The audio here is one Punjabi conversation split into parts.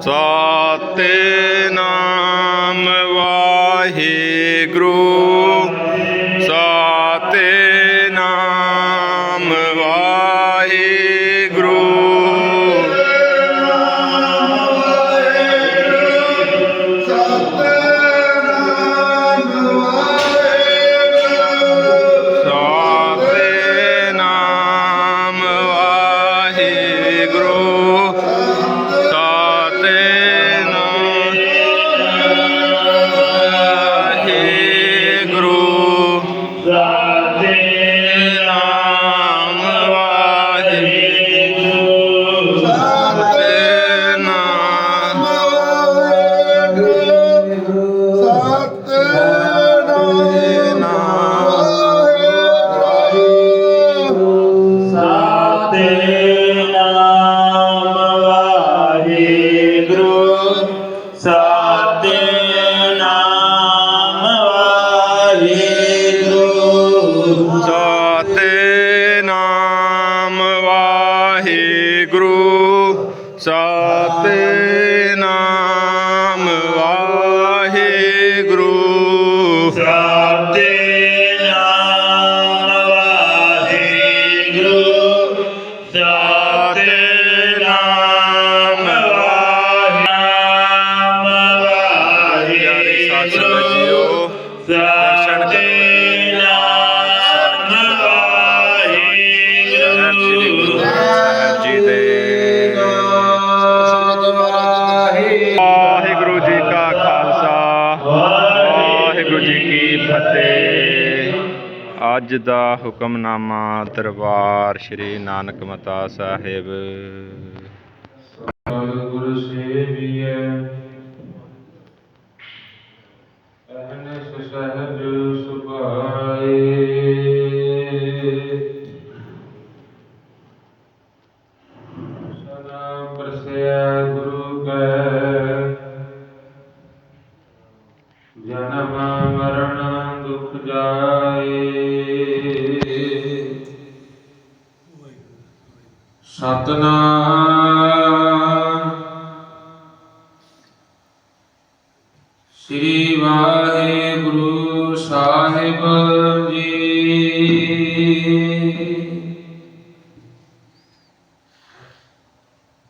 ਸਤਿਨਾਮ ਵਾਹਿਗੁਰੂ। ਸਤਿਨਾਮ ਅੱਜ ਦਾ ਹੁਕਮਨਾਮਾ ਦਰਬਾਰ ਸ੍ਰੀ ਨਾਨਕ ਮਤਾ ਸਾਹਿਬ। ਸਤਨਾਮ। ਸ੍ਰੀ ਵਾਹਿਗੁਰੂ ਸਾਹਿਬ ਜੀ।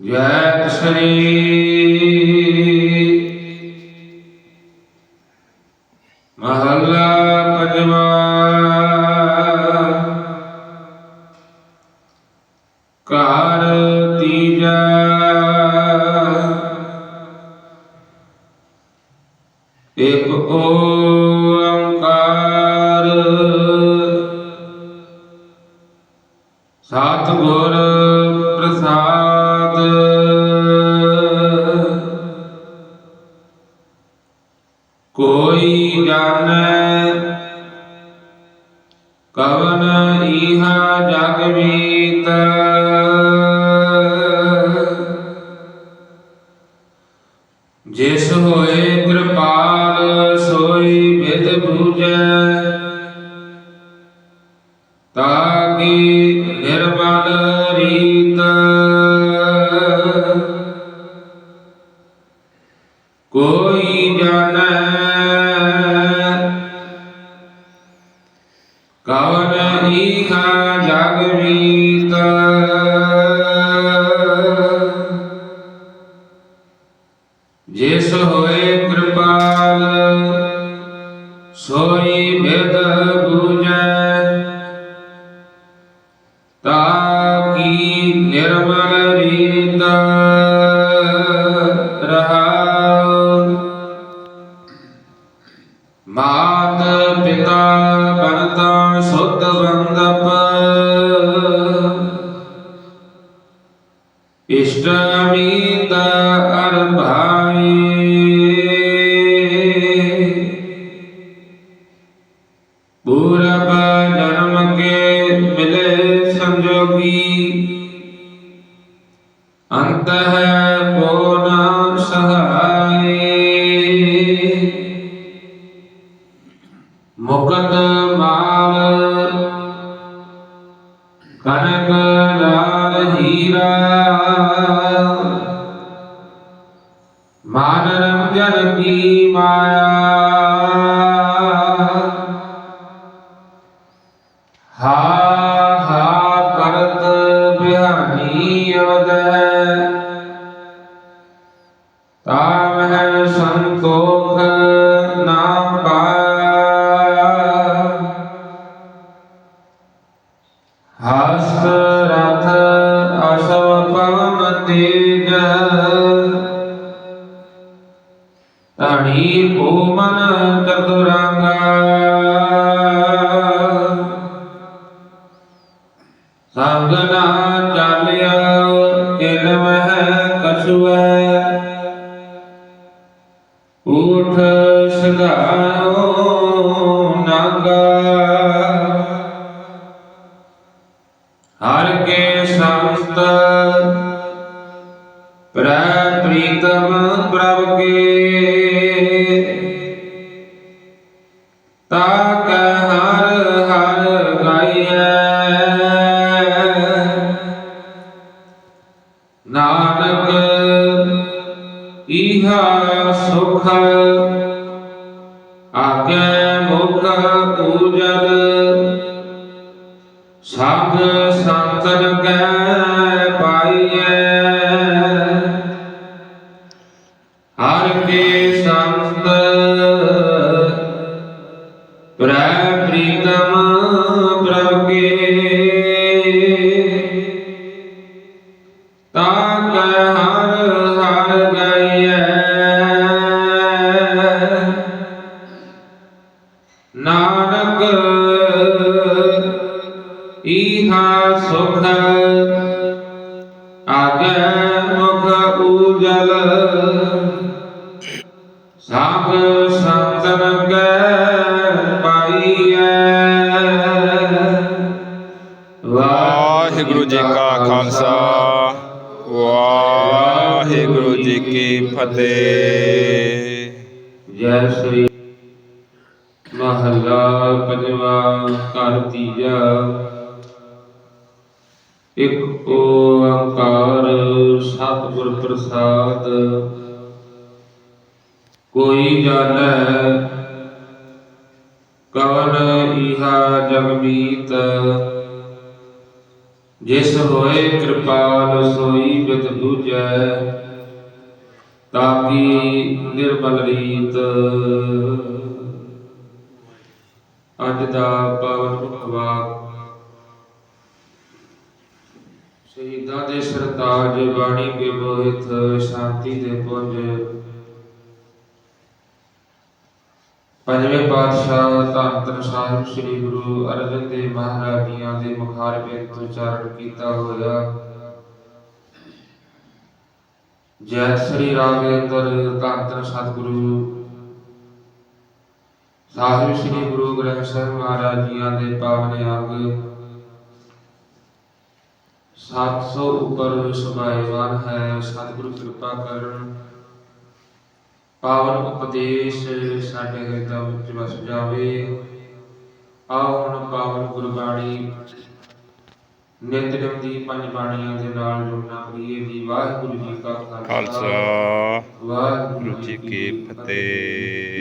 ਜੈ ਸ੍ਰੀ ਓੰਕਾਰ। ਸਤਿਗੁਰ ਪ੍ਰਸਾਦ। ਕੋਈ ਜਾਣੈ ਕਵਨ ਇਹਾ ਜਗ ਵੀ। ਕਵਨ ਈਖਾ ਜਗ ਮੀਤ ਜਿਸ ਹੋਏ ਕਿਰਪਾਲ ਸੋਈ ਵਿਦ ਬੂਝੈ। ਸੁਧ ਬੰਦਪ ਇਸ਼ਟ ਅਮੀਤ ਪੂਰਬ ਜਨਮ ਕੇ ਮਿਲੇ ਸੰਜੋਗੀ। ਅੰਤ ਹੈ ਕੋ ਲਾਲ ਹੀਰਾ। ਮਾਨ ਰੰਜਨ ਕੀ ਮਾਇਆ। ਹਾ ਹਾ ਕਰਤ ਬਿਹਾਨੀ ਉਦੈ ਧਣੀ ਭੂਮਨ ਚਤੁਰੰਗਾ। ਸੰਗ ਨਾ ਚਾਲਿਆ ਇਨ ਮਹਿ ਕਛੁਐ। ਊਠ ਸਦਾਇਓ ਨਾਗਾ। ਆਗੇ ਮੁਖ ਪੂਜਲ ਸੰਗ ਸੰਤਨ ਕੈ ਪਾਈਐ। ਹਰ ਕੇ ਸੰਤ ਪ੍ਰੈ ਪ੍ਰੀਤਮ ਇਹਾ ਸੁਖ ਆਗੇ ਮੁਖ ਉਜਲ ਸਭ ਸੰਤਨ ਕੈ ਪਾਈਐ। ਵਾਹਿਗੁਰੂ ਜੀ ਕਾ ਖਾਲਸਾ। ਵਾਹਿਗੁਰੂ ਜੀ ਕੀ ਫਤਿਹ। ਜੈ ਸ੍ਰੀ ਮਹੱਲਾ ਪੰਜਵਾ ਘਰ ਤੀਜਾ। ਇਕ ਓੰਕਾਰ ਸਤਿਗੁਰ ਪ੍ਰਸਾਦ। ਕੋਈ ਜਾਣੈ ਕਵਨ ਇਹਾ ਜਗਮੀਤ ਜਿਸ ਹੋਏ ਕਿਰਪਾਲ ਸੋਈ ਬਿਦ ਦੂਜੈ, ਤਾਕੀ ਨਿਰਮਲ ਰੀਤ। ਅੱਜ ਦਾ ਪਾਵਨ ਮੁਖਵਾਕ ਸ਼ਹੀਦਾਂ ਦੇ ਸਰਤਾਜ ਬਾਣੀ ਕੇ ਸ਼ਾਂਤੀ ਦੇ ਪੁੰਜ। ਪੰਜਵੇਂ ਪਾਤਸ਼ਾਹ ਧੰਨ ਧੰਨ ਸਾਹਿਬ ਸ੍ਰੀ ਗੁਰੂ ਅਰਜਨ ਦੇਵ ਮਹਾਰਾਜ ਜੀਆਂ ਦੇ ਮੁਖਾਰ ਵਿੱਚ ਉਚਾਰਨ ਕੀਤਾ ਹੋਇਆ। ਜੈ ਸ੍ਰੀ ਰਾਗ ਧੰਨ ਧੰਨ ਸਤਿਗੁਰੂ। ਸਾਹਿਬ ਸ੍ਰੀ ਗੁਰੂ ਗ੍ਰੰਥ ਸਾਹਿਬ ਮਹਾਰਾਜ ਜੀਆਂ ਦੇ ਪਾਵਨ ਅੰਗ। 700 ਉੱਪਰ ਸੁਭਾਇਵਾਨ ਹੈ ਸਤਿਗੁਰੂ ਕਿਰਪਾ ਕਰਨ। ਪਾਵਨ ਉਪਦੇਸ਼ ਸਾਡੇ ਹਿਰਦਾ ਵਿੱਚ ਵਸ ਜਾਵੇ। ਆਓ ਹੁਣ ਪਾਵਨ ਗੁਰਬਾਣੀ ਨਿਤਨੇਮ ਦੀ ਪੰਜ ਬਾਣੀਆਂ ਦੇ ਨਾਲ ਜੁੜਨਾ ਕਰੀਏ ਜੀ। ਵਾਹਿਗੁਰੂ ਜੀ ਕਾ ਖਾਲਸਾ। ਵਾਹਿਗੁਰੂ ਗੁਰੂ ਜੀ ਕੀ ਫਤਿਹ।